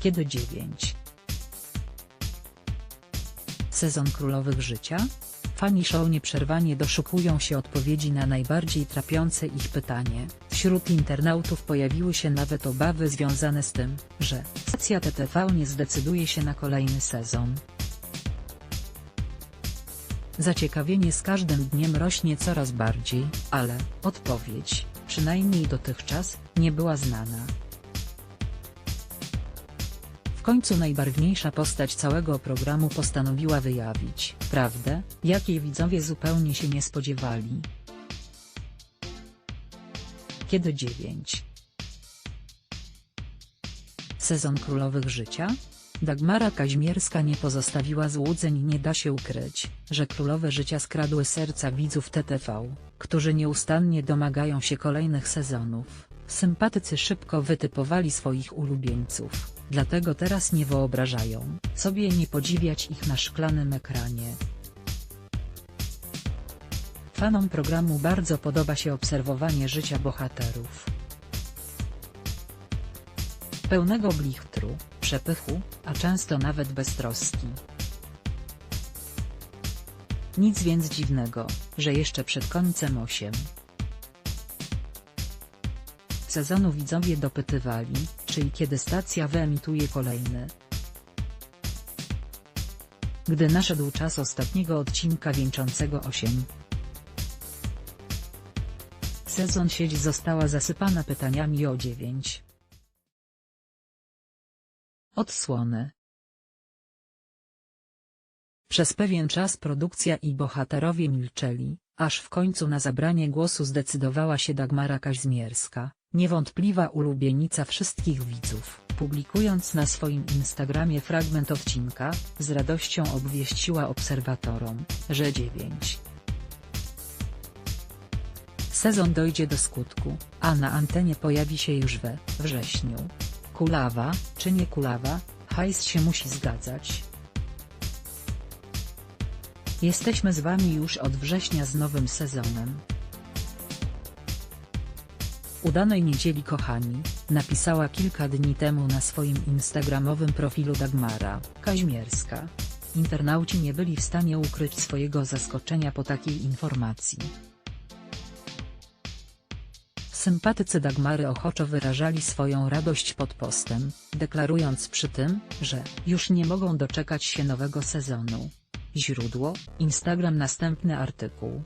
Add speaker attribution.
Speaker 1: Kiedy 9. Sezon Królowych Życia? Fani show nieprzerwanie doszukują się odpowiedzi na najbardziej trapiące ich pytanie. Wśród internautów pojawiły się nawet obawy związane z tym, że stacja TTV nie zdecyduje się na kolejny sezon. Zaciekawienie z każdym dniem rośnie coraz bardziej, ale odpowiedź, przynajmniej dotychczas, nie była znana. Końcu najbarwniejsza postać całego programu postanowiła wyjawić prawdę, jakiej widzowie zupełnie się nie spodziewali. Kiedy 9. Sezon Królowych Życia? Dagmara Kaźmierska nie pozostawiła złudzeń i nie da się ukryć, że Królowe Życia skradły serca widzów TTV, którzy nieustannie domagają się kolejnych sezonów. Sympatycy szybko wytypowali swoich ulubieńców, dlatego teraz nie wyobrażają sobie nie podziwiać ich na szklanym ekranie. Fanom programu bardzo podoba się obserwowanie życia bohaterów. Pełnego blichtru, przepychu, a często nawet beztroski. Nic więc dziwnego, że jeszcze przed końcem 8 sezonu widzowie dopytywali, czy i kiedy stacja wyemituje kolejny. Gdy naszedł czas ostatniego odcinka wieńczącego 8 sezon sieć została zasypana pytaniami o 9 Odsłony. Przez pewien czas produkcja i bohaterowie milczeli, aż w końcu na zabranie głosu zdecydowała się Dagmara Kaźmierska, niewątpliwa ulubienica wszystkich widzów. Publikując na swoim Instagramie fragment odcinka, z radością obwieściła obserwatorom, że 9 Sezon dojdzie do skutku, a na antenie pojawi się już we wrześniu. Kulawa, czy nie kulawa, hajs się musi zgadzać. Jesteśmy z Wami już od września z nowym sezonem. Udanej niedzieli kochani, napisała kilka dni temu na swoim instagramowym profilu Dagmara Kaźmierska. Internauci nie byli w stanie ukryć swojego zaskoczenia po takiej informacji. Sympatycy Dagmary ochoczo wyrażali swoją radość pod postem, deklarując przy tym, że już nie mogą doczekać się nowego sezonu. Źródło: Instagram Następny artykuł